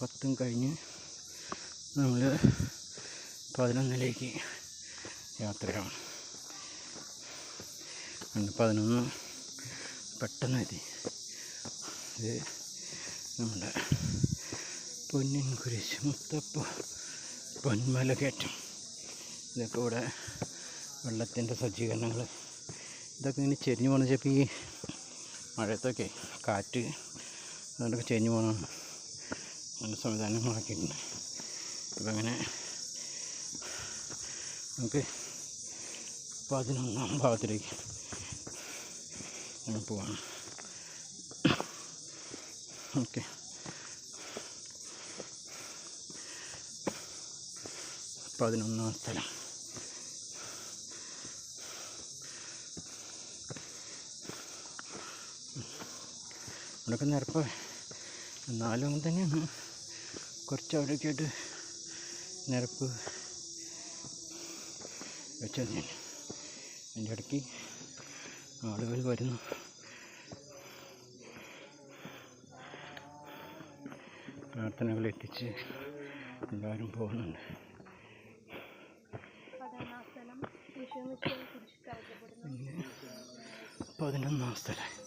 പത്തും കഴിഞ്ഞ് നമ്മൾ പതിനൊന്നിലേക്ക് യാത്രയാണ്. പതിനൊന്ന് പെട്ടെന്ന് എത്തി ഇത് നമ്മുടെ പൊന്നിൻ കുരിശ് മുത്തപ്പ പൊന്മല കയറ്റം. ഇതൊക്കെ ഇവിടെ വെള്ളത്തിന്റെ സജ്ജീകരണങ്ങൾ. ഇതൊക്കെ ഇങ്ങനെ ചെരിഞ്ഞു പോകണം ചിലപ്പോൾ ഈ മഴയത്തൊക്കെ കാറ്റ് അതുകൊണ്ടൊക്കെ ചെരിഞ്ഞു പോകണം അങ്ങനെ സംവിധാനങ്ങളാക്കിയിട്ടുണ്ട് അപ്പം അങ്ങനെ നമുക്ക് പതിനൊന്നാം ഭാഗത്തിലേക്ക് നമ്മൾ പോവാണ് ഓക്കെ. പതിനൊന്നാം സ്ഥലം. ഇവിടെയൊക്കെ നിരപ്പ്. എന്നാലും തന്നെയാണ്. കുറച്ച് അവിടെയൊക്കെ ആയിട്ട് നിരപ്പ് വെച്ച് തന്നെയാണ് അതിന്റെ ഇടയ്ക്ക് ആളുകൾ വരുന്നു. പ്രാർത്ഥനകൾ എത്തിച്ച് എല്ലാവരും പോകുന്നുണ്ട്. സ്ഥലം പതിനൊന്നാം സ്ഥലം.